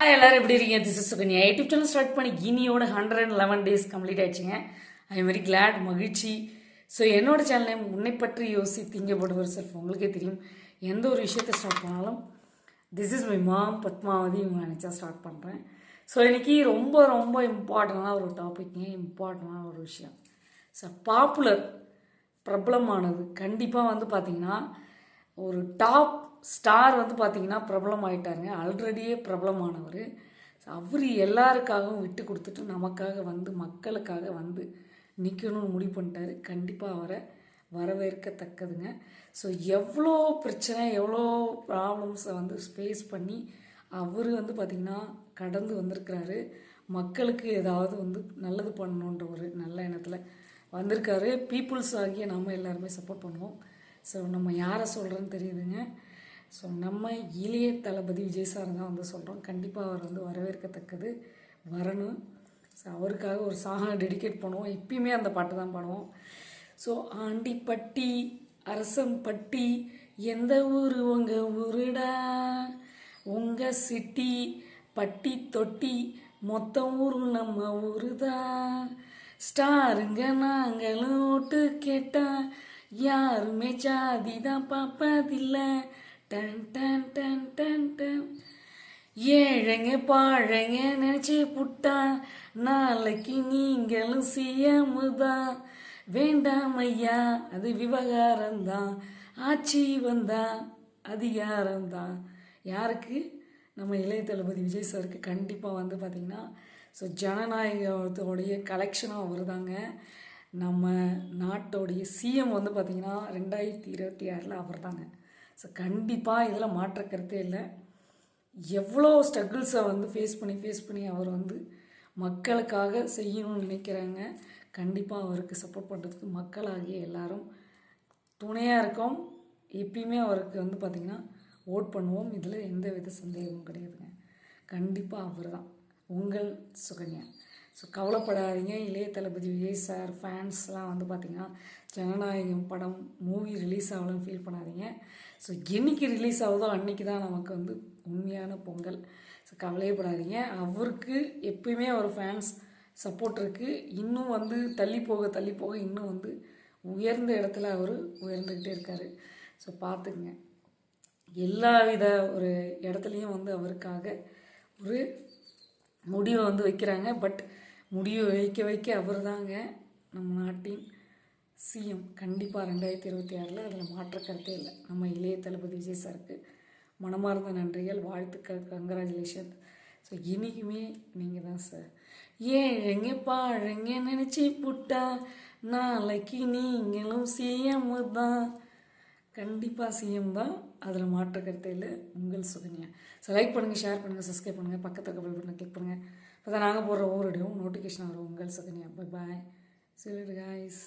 Hi எல்லாரும் எப்படி இருக்கீங்க? This is Sukanya YouTube channel start பண்ணி கினியோட hundred and eleven days complete ஆயிடுச்சுங்க. ஐ எம் வெரி கிளாட் மகிழ்ச்சி. ஸோ என்னோட சேனலை உன்னை பற்றி யோசி திங்கப்படுவர் சார் உங்களுக்கே தெரியும். எந்த ஒரு விஷயத்தை ஸ்டார்ட் பண்ணாலும் this is my mom Padmavathi இவங்க நினச்சா ஸ்டார்ட் பண்ணுறேன் ஸோ இன்றைக்கி ரொம்ப ரொம்ப இம்பார்ட்டண்டான ஒரு டாபிக்ங்க இம்பார்ட்டண்டான ஒரு விஷயம். ஸோ பாப்புலர் பிரபலமானது. கண்டிப்பாக வந்து பார்த்திங்கன்னா ஒரு டாப் ஸ்டார் வந்து பார்த்தீங்கன்னா பிரபலம் ஆயிட்டாருங்க ஆல்ரெடியே பிரபலமானவர். அவர் எல்லாருக்காகவும் விட்டு கொடுத்துட்டு நமக்காக வந்து மக்களுக்காக வந்து நிற்கணும்னு முடிவு பண்ணிட்டாரு. கண்டிப்பாக அவரை வரவேற்கத்தக்கதுங்க. ஸோ எவ்வளோ பிரச்சனை எவ்வளோ ப்ராப்ளம்ஸை வந்து ஃபேஸ் பண்ணி அவர் வந்து பார்த்திங்கன்னா கடந்து வந்திருக்கிறாரு. மக்களுக்கு ஏதாவது வந்து நல்லது பண்ணணுன்ற ஒரு நல்ல எண்ணத்தில் வந்திருக்காரு. பீப்புள்ஸ் ஆகிய நம்ம எல்லாருமே சப்போர்ட் பண்ணுவோம். ஸோ நம்ம யாரை சொல்கிறோன்னு தெரியுதுங்க. ஸோ நம்ம இளைய தளபதி விஜய் சார் தான் வந்து சொல்கிறோம் கண்டிப்பாக அவர் வந்து வரவேற்கத்தக்கது வரணும். ஸோ அவருக்காக ஒரு சாங்கை டெடிகேட் பண்ணுவோம். எப்பயுமே அந்த பாட்டு தான் பாடுவோம். ஸோ ஆண்டிப்பட்டி அரசம்பட்டி எந்த ஊர் உங்கள் ஊருடா? உங்கள் சிட்டி பட்டி தொட்டி மொத்த ஊரும் நம்ம ஊரு தான் ஸ்டாருங்க நாங்களும் ஓட்டு கேட்டால் யாருமே ஜாதி தான் பார்ப்பதில்ல. டன் டன் டன் டன் டன். ஏழைங்க பாழைங்க நினச்சி புட்டா. நாளைக்கு நீங்களும் சிஎம் வேண்டாம் ஐயா அது விவகாரம்தான். ஆட்சி வந்தா அதிகாரம்தான் யாருக்கு? நம்ம இளைய தளபதி விஜய் சாருக்கு கண்டிப்பாக வந்து பார்த்திங்கன்னா ஸோ ஜனநாயகத்தோடைய கலெக்ஷனும் அவர் தாங்க நம்ம நாட்டோடைய சிஎம் வந்து பார்த்திங்கன்னா ரெண்டாயிரத்தி இருபத்தி ஆறில் அவர் தாங்க ஸோ கண்டிப்பாக இதில் மாற்ற கருத்தே இல்லை. எவ்வளோ ஸ்ட்ரகிள்ஸை வந்து ஃபேஸ் பண்ணி ஃபேஸ் பண்ணி அவர் வந்து மக்களுக்காக செய்யணும்னு நினைக்கிறாங்க. கண்டிப்பாக அவருக்கு சப்போர்ட் பண்ணுறதுக்கு மக்களாகிய எல்லாரும் துணையாக இருக்கோம். எப்பயுமே அவருக்கு வந்து பார்த்திங்கன்னா ஓட் பண்ணுவோம். இதில் எந்த வித சந்தேகமும் கிடையாதுங்க. கண்டிப்பாக அவர் தான் உங்கள் சுகன்யா. ஸோ கவலைப்படாதீங்க. இளைய தளபதி விஜய் சார் ஃபேன்ஸ்லாம் வந்து பார்த்திங்கன்னா ஜனநாயகம் படம் மூவி ரிலீஸ் ஆகலன்னு ஃபீல் பண்ணாதீங்க. ஸோ என்னைக்கு ரிலீஸ் ஆகுதோ அன்றைக்கி தான் நமக்கு வந்து உண்மையான பொங்கல். ஸோ கவலையப்படாதீங்க. அவருக்கு எப்பயுமே அவர் ஃபேன்ஸ் சப்போர்ட் இருக்குது இன்னும் வந்து தள்ளி போக தள்ளி போக இன்னும் வந்து உயர்ந்த இடத்துல அவர் உயர்ந்துக்கிட்டே இருக்கார். ஸோ பார்த்துக்குங்க. எல்லா வித ஒரு இடத்துலையும் வந்து அவருக்காக ஒரு முடிவை வந்து வைக்கிறாங்க. பட் முடிவை வைக்க வைக்க அவர் தாங்க நம்ம நாட்டின் சிஎம். கண்டிப்பாக ரெண்டாயிரத்தி இருபத்தி ஆறில் அதில் மாற்றக்கருத்தே இல்லை. நம்ம இளைய தளபதி விஜய் சாருக்கு மனமார்ந்த நன்றிகள் வாழ்த்துக்கள் கங்க்ராச்சுலேஷன் ஸோ இன்றைக்குமே நீங்கள் தான் சார் ஏழைங்க பாழைங்க நினச்சி புட்டா? நாளைக்கு நீங்களும் சிஎம் தான். கண்டிப்பாக சிஎம் தான் அதில் மாற்ற கருத்தை இல்லை உங்கள் சுகன்யா. ஸோ லைக் பண்ணுங்கள் ஷேர் பண்ணுங்கள் சப்ஸ்கிரைப் பண்ணுங்கள் பக்கத்தில் கபல் பண்ண கிளிக் பண்ணுங்கள் அப்போ தான் நாங்கள் போடுற ஒவ்வொரு நோட்டிஃபிகேஷன் வரும். உங்கள் சுகன்யா. பை பாய் சொல்லிடு காய்ஸ்